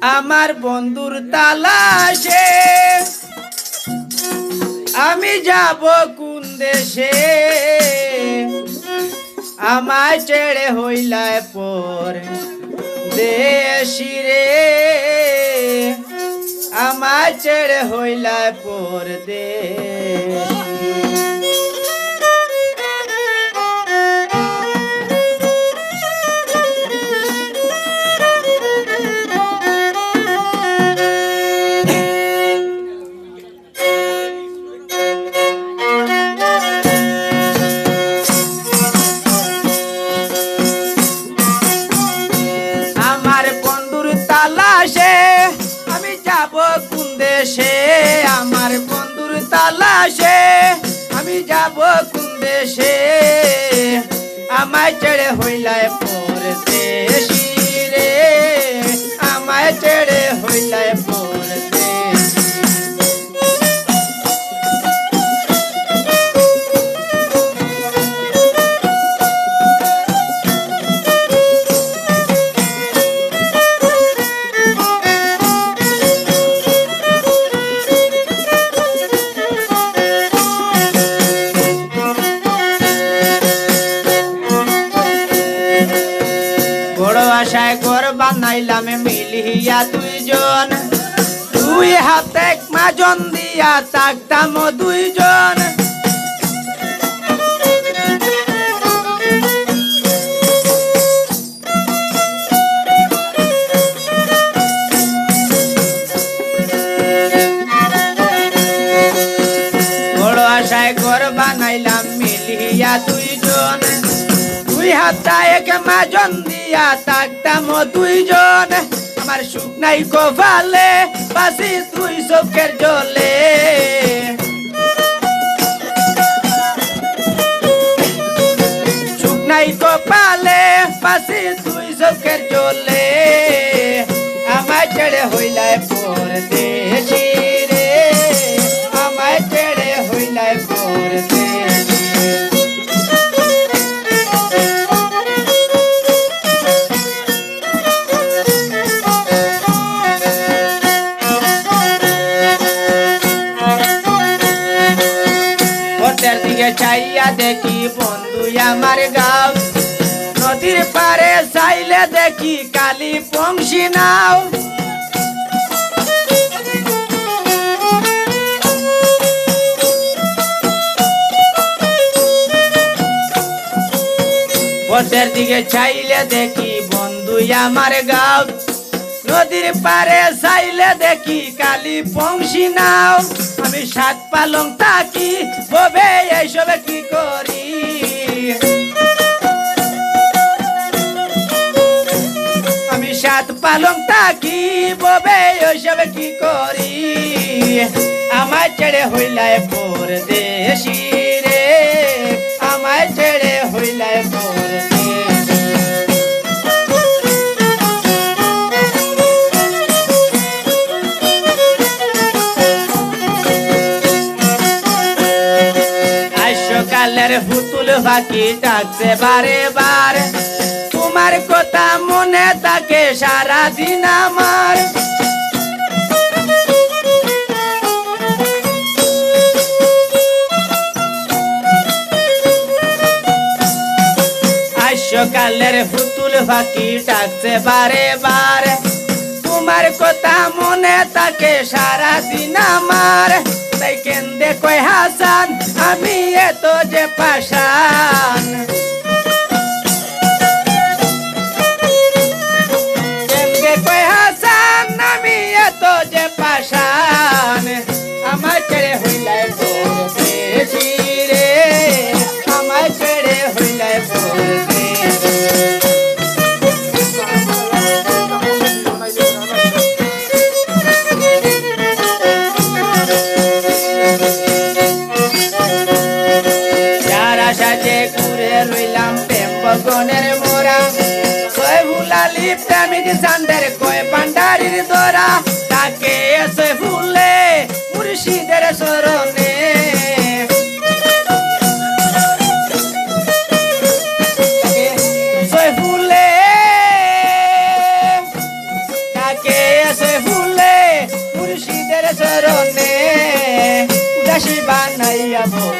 আমার বন্ধুর তালাশে। আমি যাব কোন দেশে? আমায় ছেড়ে হইলায় পর দেশি রে। আমায় ছেড়ে হইলায় পর দেশ দেশে আমায় ছেড়ে হইলায় পর বড় আশায় ঘর বানাইলাম মিলিয়া দুইজন। দুই হাতে মাজন দিয়া তাকতাম দুইজন। এক মাজন দিয়া তাকতাম দুইজন আমার সুখ নাই কপালে বাসি তুই চোখের জলে। সুখ নাই কপালে বাসি তুই চোখের জলে। আমায় ছেড়ে হইলায় পথের দিকে চাইয়া দেখি বন্ধু আমার গাও। নদীর পারে চাইলে দেখি কালী পংশী নাও। পথের দিকে চাইলে দেখি বন্ধু আমার গাও। নদীর পারে চাইলে দেখি কালী পংশী নাও। আমি সাত পালং থাকি ববে এইসবে কি করি? আমি সাত পালং থাকি ববে ওইসবে কি করি? আমার ছেড়ে হইলায় পর দেশি আইসকালের হুতুল ফাঁকি ডাকছে বারে বার। তোমার কথা মনে থাকে সারা দিন আমার। আইসকালের হুতুল ফাঁকি ডাকছে বারে বার। তোমার কথা মনে থাকে সারা দিন আমার। তাই কেন্দে কয় হাসান, আমি এত যে পাশান কেন্দে কয় হাসান, আমি এত যে পাশান গনের মোরা কয় ভুলালি প্রেমিক চান্দের, কয় পান্ডারির দোরা তাকে এসে ফুলে মুর্শিদের স্মরণে চরণে। উদাসী বানাইয়া বল